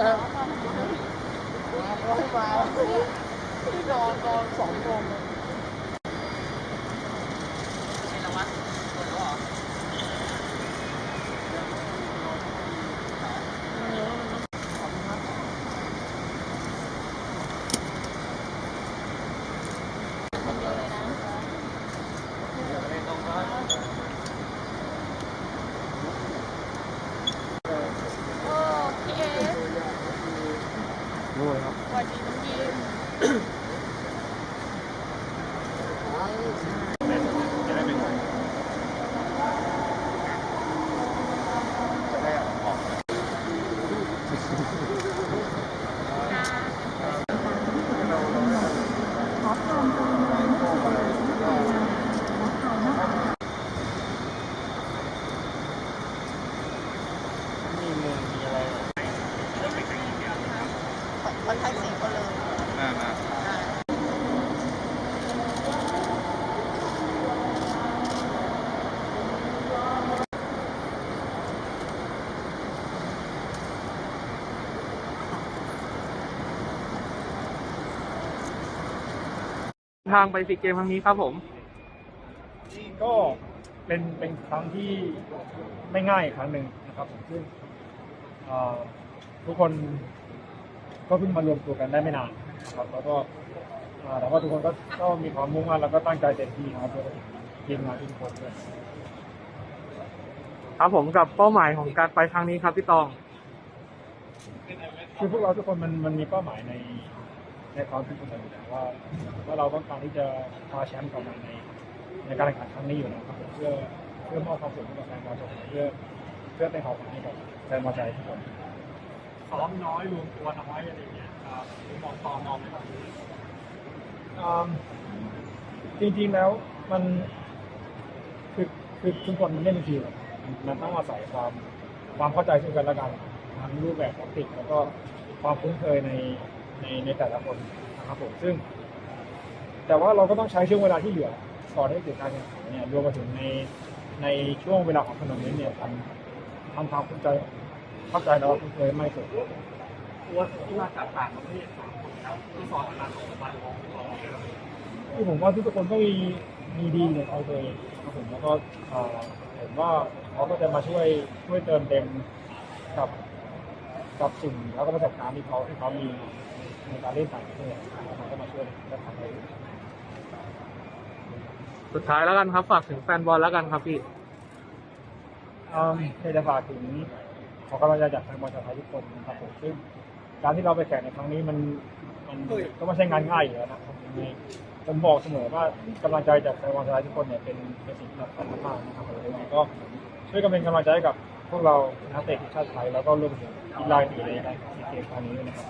มาเขาให้มาที่นอนนอนสองโมง ด้วยครับ สวัสดีน้องยิม มีเมืองมีอะไร คนไทยสี่คนเลยมามาทางไปซีเกมครั้งนี้ครับผม ก็เป็นเป็นครั้งที่ไม่ง่ายอีกครั้งหนึ่งนะครับผมซึ่งเอ่อทุกคน ก็เพิ่งมารวมตัวกันได้ไม่นานนะครับ แล้วก็เอ่อแต่ว่าทุกคนก็ก็มีความมุ่งมั่นแล้วก็ตั้งใจเต็มที่นะครับเพื่อทีมงานทุกคนด้วยครับผมกับเป้าหมายของการไปครั้งนี้ครับพี่ตองคือพวกเราทุกคนมันมันมีเป้าหมายในในความคิดของเราอยู่แล้วว่าว่าเราต้องการที่จะคว้าแชมป์กลับมาในในการแข่งขันครั้งนี้อยู่แล้วครับผมเพื่อเพื่อมอบความสุขให้กับแฟนบอลทุกคนเพื่อเพื่อเป็นของขวัญให้กับแฟนบอลใจทุกคน ซ้อมน้อยรวมตัวน้อยอะไรเงี้ยครับมองตอมองไหมครับอืมจริงๆแล้วมันคือคือทุกคนมันเล่นทีมมันต้องอาศัยความความเข้าใจซึ่งกันและกันทั้งรูปแบบแทคติกแล้วก็ความคุ้นเคยในในในแต่ละคนนะครับผมซึ่ง แต่ว่าเราก็ต้องใช้ช่วงเวลาที่เหลือก่อนที่จะการแข่งขันเนี่ยรวมไปถึงในในช่วงเวลาของทัวร์นาเมนต์เนี่ยทำทำความเข้าใจ เข้าใจแล้วคุ้นเคยไม่สุดตัวที่มาจากต่างประเทศสามแล้วที่สอนมานานสองวันของพี่ตองที่ผมว่าทุกคนก็มีมีดีในตัวตัวเองครับผมแล้วก็เอ่อผมว่าเขาก็จะมาช่วยช่วยเติมเต็มกับกับสิ่งแล้วก็ประสบการณ์ที่เขาที่เขามีในการเล่นต่างประเทศเขาก็มาช่วยและทำให้สุดท้ายแล้วกันครับฝากถึงแฟนบอลแล้วกันครับพี่เออจะฝากถึง ขอกำลังใจจากแฟนบอลชาวไทยทุกคนนะครับผมซึ่งการที่เราไปแข่งในครั้งนี้มันมันก็ไม่ใช่งานง่ายอยู่แล้วนะครับยังไงผมบอกเสมอว่ากำลังใจจากแฟนบอลชาวไทยทุกคนเนี่ยเป็นเป็นสิ่งที่สำคัญมากๆนะครับผมยังไงก็ช่วยกันเป็นกำลังใจให้กับพวกเรานักเตะทีมชาติไทยแล้วก็รวมถึงกีฬาอื่นในการแข่งขันเกมครั้งนี้ด้วยนะครับ